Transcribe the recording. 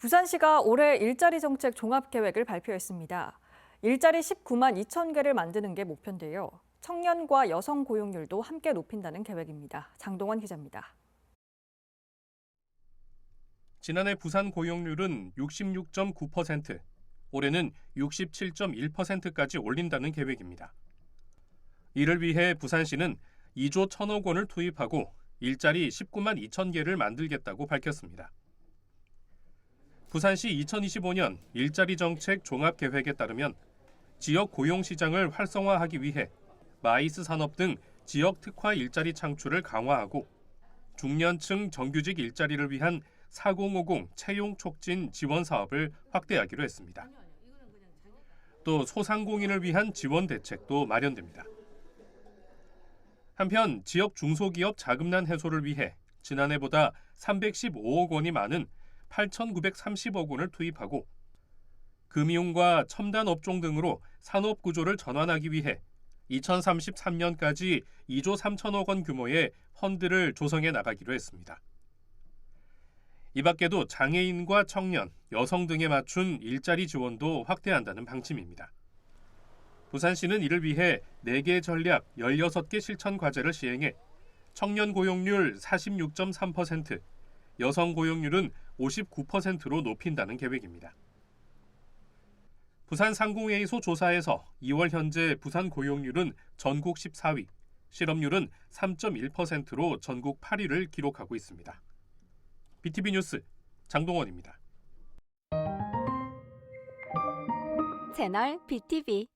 부산시가 올해 일자리 정책 종합 계획을 발표했습니다. 일자리 19만 2천 개를 만드는 게 목표인데요. 청년과 여성 고용률도 함께 높인다는 계획입니다. 장동원 기자입니다. 지난해 부산 고용률은 66.9%, 올해는 67.1%까지 올린다는 계획입니다. 이를 위해 부산시는 2조 1천억 원을 투입하고 일자리 19만 2천 개를 만들겠다고 밝혔습니다. 부산시 2025년 일자리 정책 종합 계획에 따르면 지역 고용 시장을 활성화하기 위해 마이스 산업 등 지역 특화 일자리 창출을 강화하고 중년층 정규직 일자리를 위한 4050 채용 촉진 지원 사업을 확대하기로 했습니다. 또 소상공인을 위한 지원 대책도 마련됩니다. 한편 지역 중소기업 자금난 해소를 위해 지난해보다 315억 원이 많은 8,930억 원을 투입하고 금융과 첨단 업종 등으로 산업 구조를 전환하기 위해 2033년까지 2조 3천억 원 규모의 펀드를 조성해 나가기로 했습니다. 이 밖에도 장애인과 청년, 여성 등에 맞춘 일자리 지원도 확대한다는 방침입니다. 부산시는 이를 위해 4개 전략 16개 실천 과제를 시행해 청년 고용률 46.3%, 여성 고용률은 59%로 높인다는 계획입니다. 부산 상공회의소 조사에서 2월 현재 부산 고용률은 전국 14위, 실업률은 3.1%로 전국 8위를 기록하고 있습니다. BTV 뉴스 장동원입니다. 채널 BTV